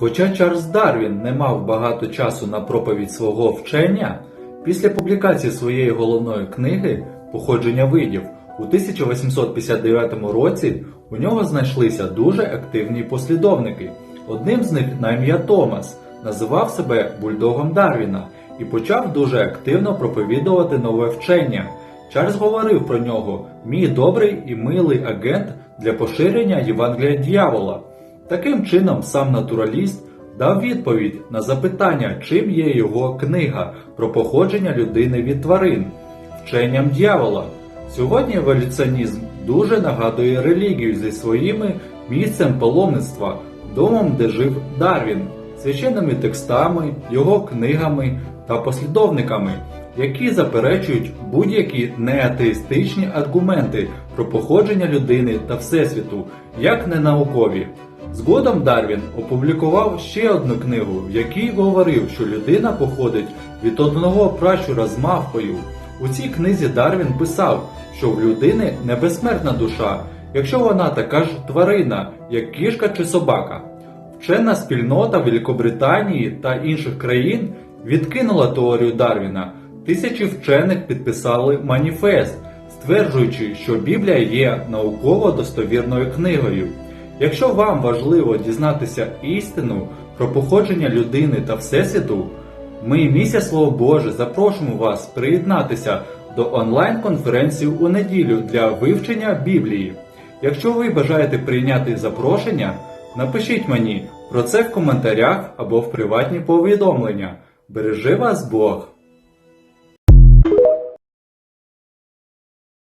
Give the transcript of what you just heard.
Хоча Чарльз Дарвін не мав багато часу на проповідь свого вчення, після публікації своєї головної книги Походження видів у 1859 році у нього знайшлися дуже активні послідовники. Одним з них на ім'я Томас називав себе бульдогом Дарвіна і почав дуже активно проповідувати нове вчення. Чарльз говорив про нього мій добрий і милий агент для поширення Євангелія дьявола. Таким чином, сам натураліст дав відповідь на запитання, чим є його книга про походження людини від тварин, вченням дьявола. Сьогодні еволюціонізм дуже нагадує релігію зі своїми місцем паломництва, домом, де жив Дарвін, священними текстами, його книгами та послідовниками, які заперечують будь-які неатеїстичні аргументи про походження людини та Всесвіту, як ненаукові. Згодом Дарвін опублікував ще одну книгу, в якій говорив, що людина походить від одного пращура з мавпою. У цій книзі Дарвін писав, що в людини не безсмертна душа, якщо вона така ж тварина, як кішка чи собака. Вчена спільнота Великобританії та інших країн відкинула теорію Дарвіна. Тисячі вчених підписали маніфест, стверджуючи, що Біблія є науково достовірною книгою. Якщо вам важливо дізнатися істину про походження людини та Всесвіту, ми, місія Слово Боже, запрошуємо вас приєднатися до онлайн-конференції у неділю для вивчення Біблії. Якщо ви бажаєте прийняти запрошення, напишіть мені про це в коментарях або в приватні повідомлення. Бережи вас Бог!